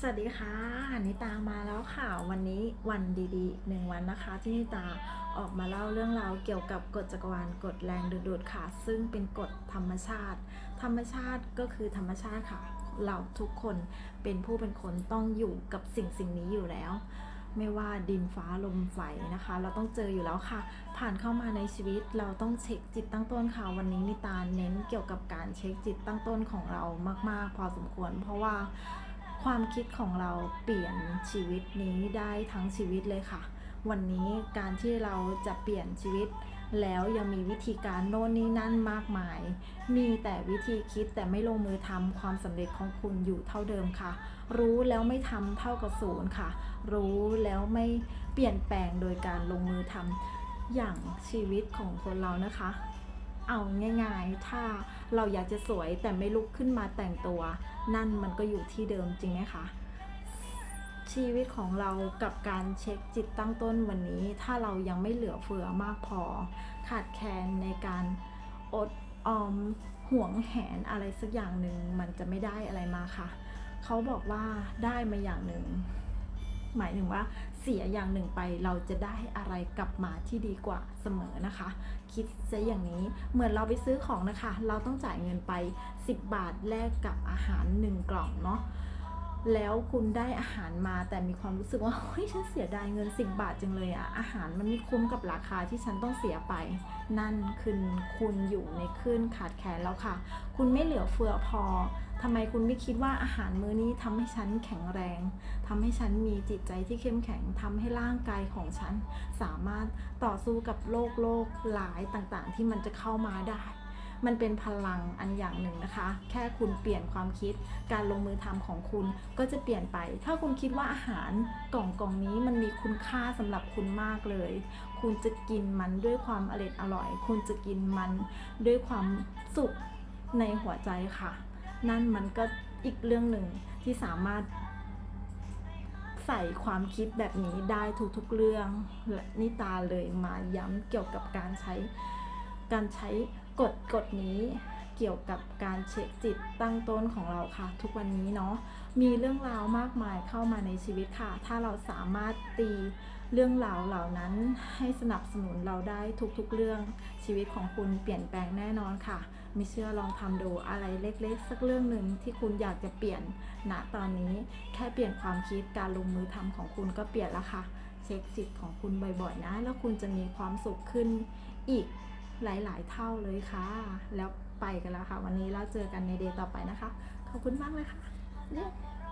สวัสดีค่ะนิตามาแล้วค่ะวันนี้วันดีๆหนึ่งวันนะคะ ที่นิตาออกมาเล่าเรื่องราวเกี่ยวกับกฎจักรวาลกฎแรงดึงดูดค่ะ ซึ่งเป็นกฎธรรมชาติ ธรรมชาติก็คือธรรมชาติค่ะ เราทุกคนเป็นผู้เป็นคนต้องอยู่กับสิ่งสิ่งนี้อยู่แล้ว ไม่ว่าดินฟ้าลมไฟนะคะ เราต้องเจออยู่แล้วค่ะ ผ่านเข้ามาในชีวิตเราต้องเช็คจิตตั้งต้นค่ะ วันนี้นิตาเน้นเกี่ยวกับการเช็คจิตตั้งต้นของเรามาก ๆ พอสมควร เพราะว่า ความคิดของเราเปลี่ยนชีวิตนี้ได้ทั้งชีวิตเลยค่ะ วันนี้การที่เราจะเปลี่ยนชีวิต แล้วยังมีวิธีการโน่นนี่นั่นมากมาย มีแต่วิธีคิดแต่ไม่ลงมือทำความสำเร็จของคุณอยู่เท่าเดิมค่ะ รู้แล้วไม่ทำเท่ากับศูนย์ค่ะ รู้แล้วไม่เปลี่ยนแปลงโดยการลงมือทำอย่างชีวิตของคนเรานะคะ เอาง่ายๆ ถ้าเราอยากจะสวยแต่ไม่ลุกขึ้นมาแต่งตัว นั่นมันก็อยู่ที่เดิมจริงไหมคะชีวิตของเรากับการเช็คจิตตั้งต้นวันนี้ ถ้าเรายังไม่เหลือเฟือมากพอ ขาดแคลนในการอดออมห่วงแหนอะไรสักอย่างหนึ่งมันจะไม่ได้อะไรมาค่ะ เขาบอกว่าได้มาอย่างหนึ่ง หมายถึงว่าเสียอย่างหนึ่งไปเราจะได้อะไรกลับมาที่ดีกว่าเสมอนะคะ คิดซะอย่างนี้เหมือนเราไปซื้อของนะคะ เราต้องจ่ายเงินไป 10 บาทแลกกับอาหาร 1 กล่องเนาะ แล้วคุณได้อาหารมาแต่มีความรู้สึกว่าเฮ้ยฉันเสียดายเงิน10บาทจังเลยอะอาหารมันไม่คุ้มกับราคาที่ฉันต้องเสียไป นั่นคือคุณอยู่ในคลื่นขาดแคลนแล้วค่ะ คุณไม่เหลือเฟือพอทำไมคุณไม่คิดว่าอาหารมื้อนี้ทำให้ฉันแข็งแรงทำให้ฉันมีจิตใจที่เข้มแข็งทำให้ร่างกายของฉัน สามารถต่อสู้กับโรคโรคหลายต่างๆ ที่มันจะเข้ามาได้ มันเป็นพลังอันอย่างหนึ่งนะคะ แค่คุณเปลี่ยนความคิด การลงมือทำของคุณก็จะเปลี่ยนไป ถ้าคุณคิดว่าอาหารกล่องกล่องนี้มันมีคุณค่าสำหรับคุณมากเลย คุณจะกินมันด้วยความอร่อยอร่อย คุณจะกินมันด้วยความสุขในหัวใจค่ะ นั่นมันก็อีกเรื่องหนึ่งที่สามารถใส่ความคิดแบบนี้ได้ทุกๆเรื่องและนิตาเลยมาย้ำเกี่ยวกับการใช้การใช้ กฎกฎนี้เกี่ยวกับการเช็คจิตตั้งต้นของเราค่ะ ทุกวันนี้เนาะมีเรื่องราวมากมายเข้ามาในชีวิตค่ะ ถ้าเราสามารถตีเรื่องราวเหล่านั้นให้สนับสนุนเราได้ทุกๆเรื่องชีวิตของคุณเปลี่ยนแปลงแน่นอนค่ะไม่เชื่อลองทำดูอะไรเล็กๆ สักเรื่องหนึ่งที่คุณอยากจะเปลี่ยนณตอนนี้แค่เปลี่ยนความคิดการลงมือทำของคุณก็เปลี่ยนแล้วค่ะ เช็คจิตของคุณบ่อยๆนะ แล้วคุณจะมีความสุขขึ้นอีก หลาย ๆ เท่าเลยค่ะ แล้วไปกันแล้วค่ะ วันนี้เราเจอกันในเดย์ต่อไปนะคะ ขอบคุณมากเลยค่ะเย้